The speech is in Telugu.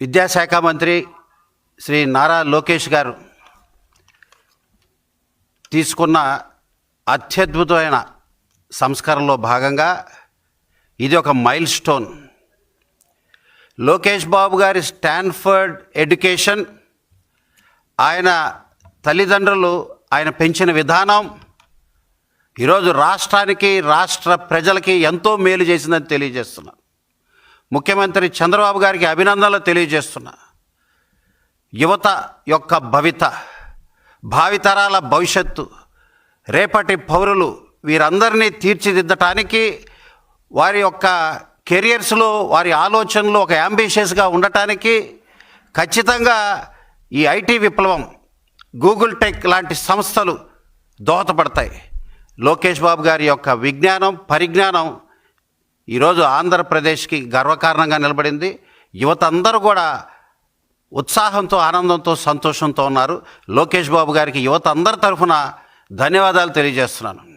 విద్యాశాఖ మంత్రి శ్రీ నారా లోకేష్ గారు తీసుకున్న అత్యద్భుతమైన సంస్కరణలో భాగంగా ఇది ఒక మైల్ స్టోన్ లోకేష్ బాబు గారి స్టాన్ఫర్డ్ ఎడ్యుకేషన్ ఆయన తల్లిదండ్రులు ఆయన పెంచిన విధానం ఈరోజు రాష్ట్రానికి రాష్ట్ర ప్రజలకి ఎంతో మేలు చేసిందని తెలియజేస్తున్నా ముఖ్యమంత్రి చంద్రబాబు గారికి అభినందనలు తెలియజేస్తున్నా. యువత యొక్క భవిత భావితరాల భవిష్యత్తు రేపటి పౌరులు వీరందరినీ తీర్చిదిద్దటానికి వారి యొక్క కెరియర్స్లో వారి ఆలోచనలు ఒక యాంబిషియస్గా ఉండటానికి ఖచ్చితంగా ఈ ఐటీ విప్లవం గూగుల్ టెక్ లాంటి సంస్థలు దోహదపడతాయి. లోకేష్ బాబు గారి యొక్క విజ్ఞానం పరిజ్ఞానం ఈరోజు ఆంధ్రప్రదేశ్కి గర్వకారణంగా నిలబడింది. యువత అందరూ కూడా ఉత్సాహంతో ఆనందంతో సంతోషంతో ఉన్నారు. లోకేష్ బాబు గారికి యువత అందరి తరఫున ధన్యవాదాలు తెలియజేస్తున్నాను.